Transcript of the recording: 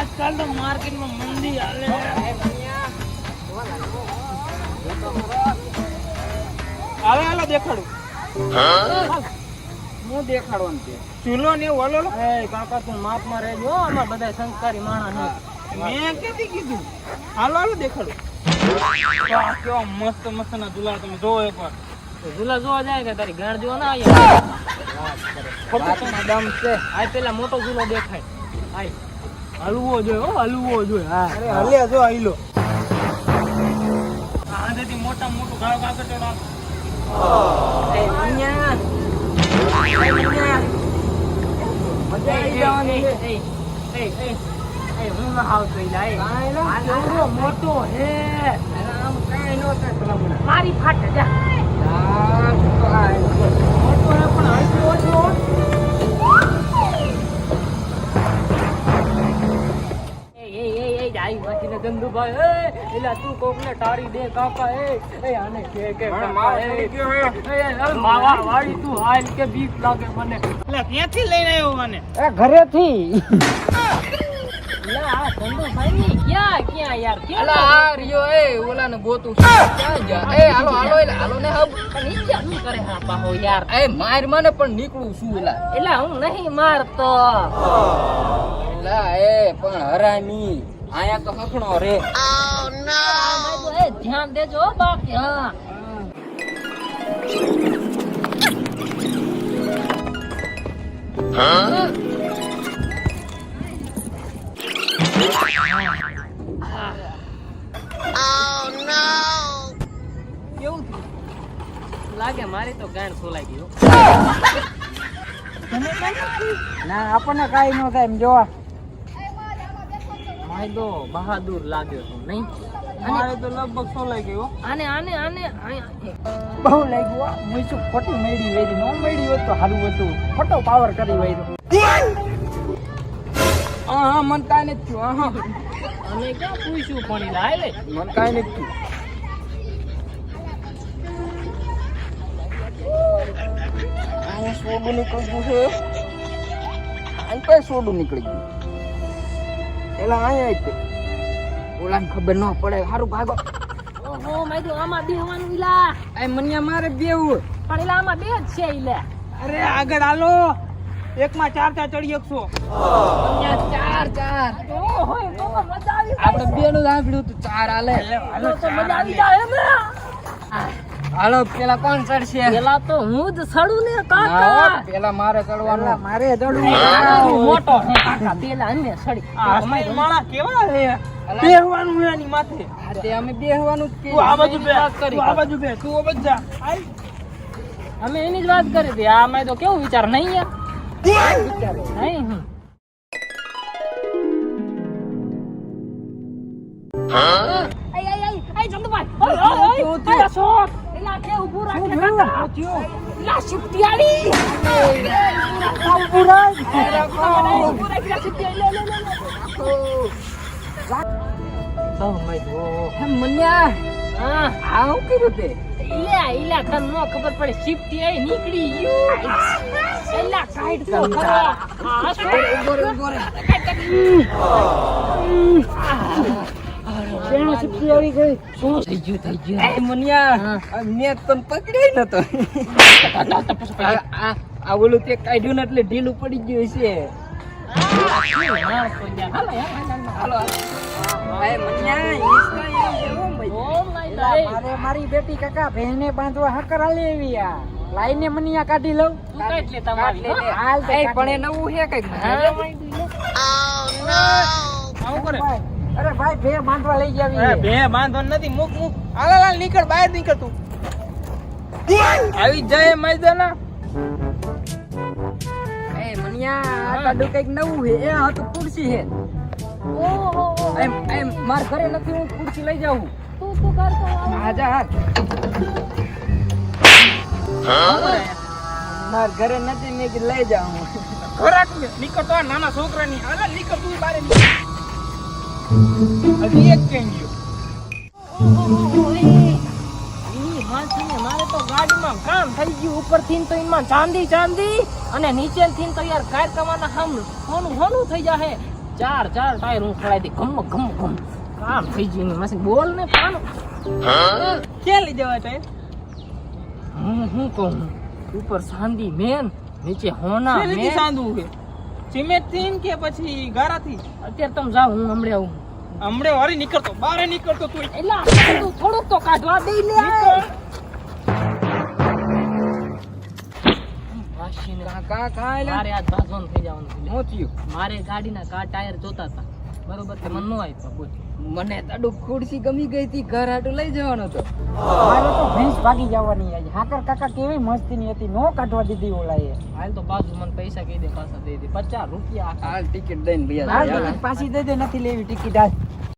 આજકાલ તો માર્કેટમાં મંદી હાલે. હાલો હાલો દેખાડું. હું? દેખાડવાનું છે. ચૂલો ને એવું હલો એ કાકા તું માપમાં રહેજો અમાર બધા સંસ્કારી માણસ મેં ક્યાંથી કીધું? હાલો હાલો દેખાડું. કેવા મસ્ત મસ્ત ના ઝુલા તમે જોવો એકવાર. ઝુલા જોવા જાય કે તારી ગાંડ જોવા ના અહીંયા? દમ છે. આ પેલા મોટો ઝુલો દેખાય. આય. હલવો જોઈએ હો હલવો જોઈએ હા. અરે હલે જો આઈલો આનાથી મોટા મોટું ગાળ કાકર ચડો એ અહીંયા એ અહીંયા. મજા આવી જવાની છે. મોટો હે. આમ કાંઈ નો થાય મારી ફાટે જા. આ તો આ ગંદુભાઈ એ એલા તું કોકને ટાળી દે કાકા એ એ આને કે કે કાકા માવો એ પડી ગયો હે. એ એ માવા વાળી તું હાલ કે બીક લાગે મને. એટલે ક્યાંથી લઈને આવ્યો મને. એ ઘરેથી. લા આ ગંદુભાઈ ની ક્યાં ક્યાં યાર ક્યાં આ એ ઓલાને ગોતું ક્યાં ગયા? એ હાલો હાલો એટલે હાલો ને હબ. પણ ઈ શું કરે હા પાહો યાર? એ માર મને પણ નીકળું છું એલા. એલા હું નહીં મારતો. એલા એ પણ હરામી. આયા તો હખણો રે. આમાં ના એ ધ્યાન દેજો બાકી હા. કેવું લાગે મારી તો ગાંડ ખોલાઈ ગયો ના આપણને કાઈ ન થાય એમ જોવા. માયદો બહાદુર લાગ્યો તો નહીં? મારે તો લગભગ સોલાઈ ગયો આને આને આને બહુ લાગ્યું હું. શું ખોટી મેળી વેરી? નો મેળી હોત તો સારું હતું. ખોટો પાવર કરી વેર્યો. હા મન કાંઈ નથી થયું. હા અમે ક્યાં પૂછ્યું પણ ઈ લાય લે મન કાંઈ નથી થયું. સોડું નીકળી ગયું છે. અહીં કઈ સોડું નીકળી ગયું? પેલા અહીંયા જ ઓલાને ખબર ન પડે સારું ભાગો. ઓહો માયદો આમાં બેહવાનું ઈલા. આ મનિયા મારે બેવું પણ ઈલા આમાં બે જ છે ઈલે. અરે આગળ હાલો. એકમાં ચાર ચાર ચડી એકસો ચાર ચાર. આપણે બે નું સાંભળ્યું તું ચાર હાલે. મજા આવી જાય. હાલો પેલા કોણ ચડશે? પેલા તો હું જ ચડું ને કાકા. પેલા મારે ચડવાનું. મારે ચડવું. મોટો કાકા. પેલા અમે ચડી. અમારી માળા કેવા છે? બેહવાનું એની માથે. તે અમે બેહવાનું જ તું આ બાજુ બે તું આ બાજુ બે તું આ બાજુ જા. અમે એની જ વાત કરી હતી. આ અમે તો કેવું વિચાર નહીં યાર? નહીં. હું? આઈ આઈ આઈ આય, ઓય ઓય ઓય. અશોક. કે ઊભું રાખે કાકા. એલા, શિફ્ટિયાળી. ઊભું રાખ. ઊભું રાખ, શિફ્ટિયાળી. લે, લે, લે, લે. My God. હે મન્યા હા આ હું કર્યું તે ઇલા ઇલા તને નો ખબર પડે શિફ્ટી આઈ નીકળી ગયું એલા કાઈટ તો ખરો આ શું ઊભો રે ઊભો રે બેનો શિફ્ટી આવી ગઈ. શું? થઈ ગયું થઈ ગયું. એ મનિયા આ મેં તને પકડ્યો નતો. આ આ આ ઓલું તે કાઢ્યું ને એટલે ઢીલું પડી ગયું છે મારે બેટી કાકા બહેને બાંધવા હકર હાલી આવી આ. લાઈને મનિયા કાઢી લઉં. તું કાઢ લે તમારી હાલ એ પણ એ નવું છે કંઈક? આવું કરે. અરે ભાઈ બે બાંધવા લઈ જાવી બે બાંધો નથી મુક મુક. આલા લાલ નીકળ બહાર નીકળ તું. આવી જાય મૈદાના. એ મનિયા આ તાડું કંઈક નવું હે એ આ તો ખુરશી છે. ઓહો. એમ એમ માર ઘરે નથી હું ખુરશી લઈ જાઉં. તું તું કરતો આવ. આજા જા માર ઘરે નથી મેં કીધું લઈ જાઉં. ખોરાક નીકળ તો આ નાના છોકરાની. હાલ નીકળ તું બારે નીકળ. હજી એક કેમ ગયો ઈ માણસને મારે તો ગાડીમાં કામ થઈ ગયું. ઉપરથી તો એમાં ચાંદી ચાંદી અને નીચેથી તો યાર કારકમાના હમ હોનું હોનું થઈ જાહે ચાર ચાર ટાયર હું. ખડાઈ દઈ ગમ ગમ ગમ કામ થઈ ગયું મશીન બોલ ને પાન કે લઈ જવા ટાઈમ હું હું કહું ઉપર ચાંદી મેન નીચે હોના મેન. સાંધવું છે? સિમેન્ટથી કે પછી ગારાથી? અત્યારે તમે જાઓ હું હમણાં આવું. હમણે વારી નીકળતો બારે નીકળતો તું. એટલે થોડુંક તો કાઢવા દઈ લે. મારે આજ ભાગવાનું થઈ જવાનું છે. થયું. મારે ગાડીના કા ટાયર જોતા હતા. બરોબર? તે મને નો આપ્યા બોલ. મને તાડું ખુરશી ગમી ગઈ હતી ઘર હાટું લઈ જવાનો હતો. મારે તો ભેંસ ભાગી જવાની આજે. હાકર કાકા કેવી મસ્તીની હતી નો કાઢવા દીધી ઓલાએ. હાલ તો બાજુ મને પૈસા કહી દે પાછા દે દે. પચાસ રૂપિયા. હાલ ટિકિટ દઈને લઈ હાલ પાછી દઈ દે નથી લેવી ટિકિટ હાલ.